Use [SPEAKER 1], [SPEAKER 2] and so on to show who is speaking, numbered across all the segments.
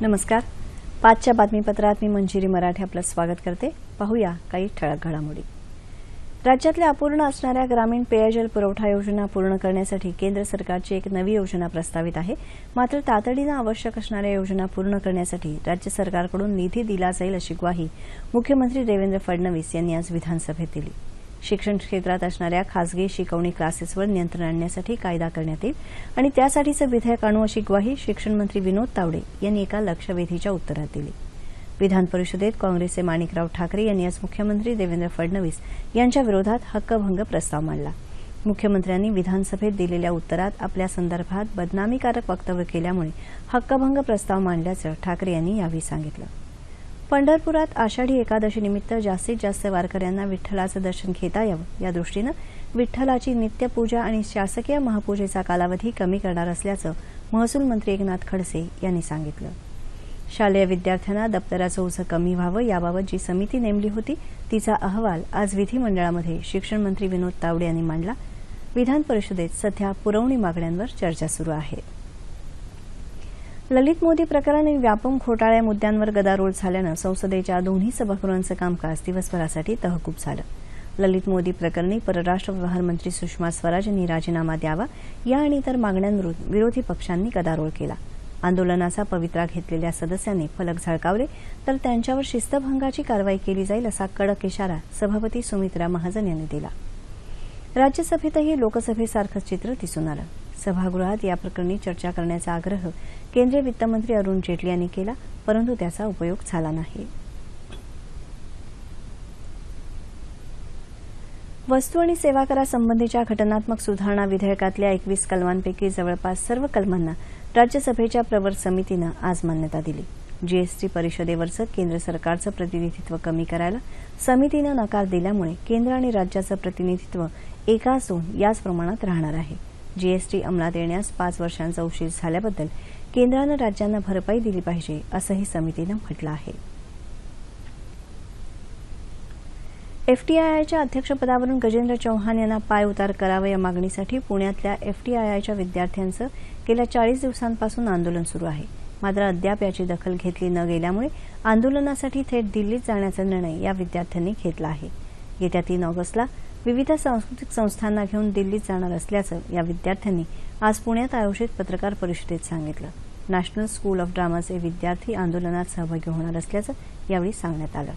[SPEAKER 1] नमस्कार. पाचच्या बातमीपत्रात मी मंजिरी मराठे आपलं स्वागत करते. पाहूया काही ठळक घडामोडी. राज्यातल्या अपूर्ण असणाऱ्या ग्रामीण पेयजल पुरवठा योजना पूर्ण करण्यासाठी केंद्र सरकारची एक नवी योजना प्रस्तावित आहे. मात्र तातडीनं आवश्यक असणाऱ्या योजना पूर्ण करण्यासाठी राज्य सरकारकडून निधी दिला जाईल अशी ग्वाही मुख्यमंत्री देवेंद्र फडणवीस यांनी आज विधानसभेत दिली. शिक्षण क्षेत्रात असणाऱ्या खासगी शिकवणी क्लासेसवर नियंत्रण आणण्यासाठी कायदा करण्यात येईल. आणि त्यासाठीचं विधेयक आणू अशी ग्वाही शिक्षण मंत्री विनोद तावडे यांनी एका लक्षवेधीच्या उत्तरात दिली. विधान परिषदेत काँग्रेसचे माणिकराव ठाकरे यांनी आज मुख्यमंत्री देवेंद्र फडणवीस यांच्या विरोधात हक्कभंग प्रस्ताव मांडला. मुख्यमंत्र्यांनी विधानसभेत दिलेल्या उत्तरात आपल्या संदर्भात बदनामीकारक वक्तव्य केल्यामुळे हक्कभंग प्रस्ताव मांडल्याचं ठाकरे यांनी यावेळी सांगितलं. पंढरपुरात आषाढी एकादशीनिमित्त जास्तीत जास्त वारकऱ्यांना विठ्ठलाचं दर्शन घेता यावं. या दृष्टीनं विठ्ठलाची नित्यपूजा आणि शासकीय महापूजेचा कालावधी कमी करणार असल्याचं महसूल मंत्री एकनाथ खडसे यांनी सांगितलं. शालेय विद्यार्थ्यांना दप्तराचं ओझं कमी व्हावं याबाबत जी समिती नेमली होती तिचा अहवाल आज विधिमंडळामध्ये शिक्षण मंत्री विनोद तावडे यांनी मांडला. विधान परिषदेत सध्या पुरवणी मागण्यांवर चर्चा सुरू आहे. ललित मोदी प्रकरण आणि व्यापम घोटाळ्या मुद्द्यांवर गदारोळ झाल्यानं संसदेच्या दोन्ही सभागृहांचं कामकाज दिवसभरासाठी तहकूब झालं. ललित मोदी प्रकरणी परराष्ट्र व्यवहार मंत्री सुषमा स्वराज यांनी राजीनामा द्यावा या आणि इतर मागण्यांवरून विरोधी पक्षांनी गदारोळ केला. आंदोलनाचा पवित्रा घेतलेल्या सदस्यांनी फलक झळकावले तर त्यांच्यावर शिस्तभंगाची कारवाई केली जाईल असा कडक इशारा सभापती सुमित्रा महाजन यांनी दिला. राज्यसभेतही लोकसभेसारखंच चित्र दिसून आलं. सभागृहात या प्रकरणी चर्चा करण्याचा आग्रह केंद्रीय वित्तमंत्री अरुण जेटली यांनी केला परंतु त्याचा उपयोग झाला नाही. वस्तू आणि सेवा करासंबंधीच्या घटनात्मक सुधारणा विधेयकातल्या एकवीस कलमांपैकी जवळपास सर्व कलमांना राज्यसभेच्या प्रवर समितीनं आज मान्यता दिली. जीएसटी परिषदेवरचं केंद्र सरकारचं प्रतिनिधित्व कमी करायला समितीनं नकार दिल्यामुळे केंद्र आणि राज्याचं प्रतिनिधित्व एका असून याच प्रमाणात राहणार आहे. जीएसटी अंमलात येण्यास पाच वर्षांचा उशीर झाल्याबद्दल केंद्रानं राज्यांना भरपाई दिली पाहिजे असंही समितीनं म्हटलं आहे. एफटीआयआयच्या अध्यक्षपदावरून गजेंद्र चौहान यांना पाय उतार करावा या मागणीसाठी पुण्यातल्या एफटीआयआयच्या विद्यार्थ्यांचं गेल्या चाळीस दिवसांपासून आंदोलन सुरू आहे. मात्र अद्याप याची दखल घेतली न गेल्यामुळे आंदोलनासाठी थेट दिल्लीत जाण्याचा निर्णय या विद्यार्थ्यांनी घेतला आहे. येत्या तीन ऑगस्टला विविध सांस्कृतिक संस्थांना घेऊन दिल्लीत जाणार असल्याचं या विद्यार्थ्यांनी आज पुण्यात आयोजित पत्रकार परिषदेत सांगितलं. नॅशनल स्कूल ऑफ ड्रामाचे विद्यार्थी आंदोलनात सहभागी होणार असल्याचं यावेळी सांगण्यात आलं.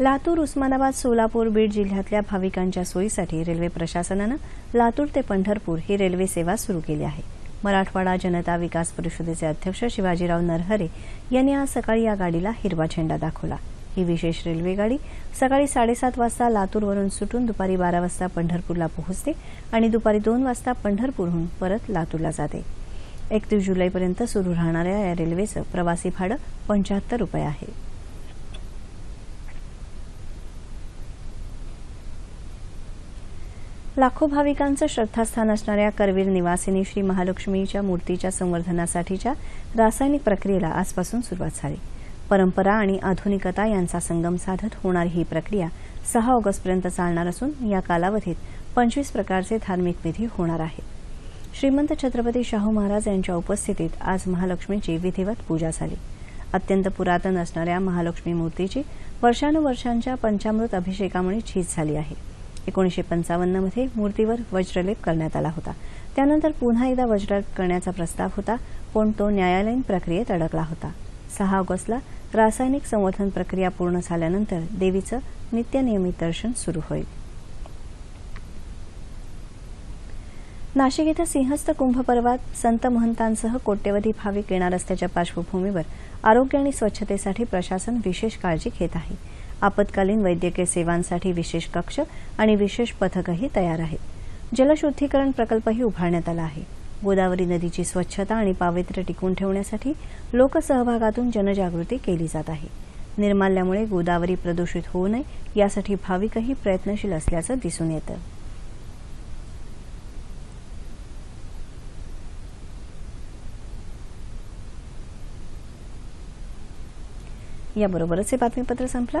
[SPEAKER 1] लातूर उस्मानाबाद सोलापूर बीड जिल्ह्यातल्या भाविकांच्या सोयीसाठी रेल्वे प्रशासनानं लातूर ते पंढरपूर ही रेल्वे सेवा सुरू केली आहे. मराठवाडा जनता विकास परिषदेचे अध्यक्ष शिवाजीराव नरहरे यांनी आज सकाळी या गाडीला हिरवा झेंडा दाखवला. ही विशेष रेल्वेगाडी सकाळी साडेसात वाजता लातूरवरून सुटून दुपारी बारा वाजता पंढरपूरला पोहोचते आणि दुपारी दोन वाजता पंढरपूरहून परत लातूरला जाते. एकतीस जुलैपर्यंत सुरू राहणाऱ्या या रेल्वेचं प्रवासी भाडं पंच्याहत्तर रुपये आहे. लाखो भाविकांचं श्रद्धास्थान असणाऱ्या करवीर निवासिनी श्री महालक्ष्मीच्या मूर्तीच्या संवर्धनासाठीच्या रासायनिक प्रक्रियेला आजपासून सुरुवात झाली. परंपरा आणि आधुनिकता यांचा संगम साधत होणारी ही प्रक्रिया सहा ऑगस्टपर्यंत चालणार असून या कालावधीत पंचवीस प्रकारचे धार्मिक विधी होणार आहेत. श्रीमंत छत्रपती शाहू महाराज यांच्या उपस्थितीत आज महालक्ष्मीची विधिवत पूजा झाली. अत्यंत पुरातन असणाऱ्या महालक्ष्मी मूर्तीची वर्षानुवर्षांच्या पंचामृत अभिषेकामुळे झीज झाली आहे. एकोणीशे पंचावन्नमध्ये मूर्तीवर वज्रलेप करण्यात आला होता. त्यानंतर पुन्हा एकदा वज्रलेप करण्याचा प्रस्ताव होता पण तो न्यायालयीन प्रक्रियेत अडकला होता. सहा ऑगस्टला रासायनिक संवर्धन प्रक्रिया पूर्ण झाल्यानंतर देवीचं नित्यनियमित दर्शन सुरू होईल. नाशिक इथं सिंहस्थ कुंभ पर्वात संत महंतांसह कोट्यवधी भाविक येणार असल्याच्या पार्श्वभूमीवर आरोग्य आणि स्वच्छतेसाठी प्रशासन विशेष काळजी घेत आहे. आपत्कालीन वैद्यकीय सेवांसाठी विशेष कक्ष आणि विशेष पथकही तयार आहेत. जलशुद्धीकरण प्रकल्पही उभारण्यात आला आहे. गोदावरी नदीची स्वच्छता आणि पावित्र्य टिकून ठेवण्यासाठी लोकसहभागातून जनजागृती केली जात आहे. निर्माल्यामुळे गोदावरी प्रदूषित होऊ नये यासाठी भाविकही प्रयत्नशील असल्याचं दिसून येतं. याबरोबरच हे बातमीपत्र संपलं.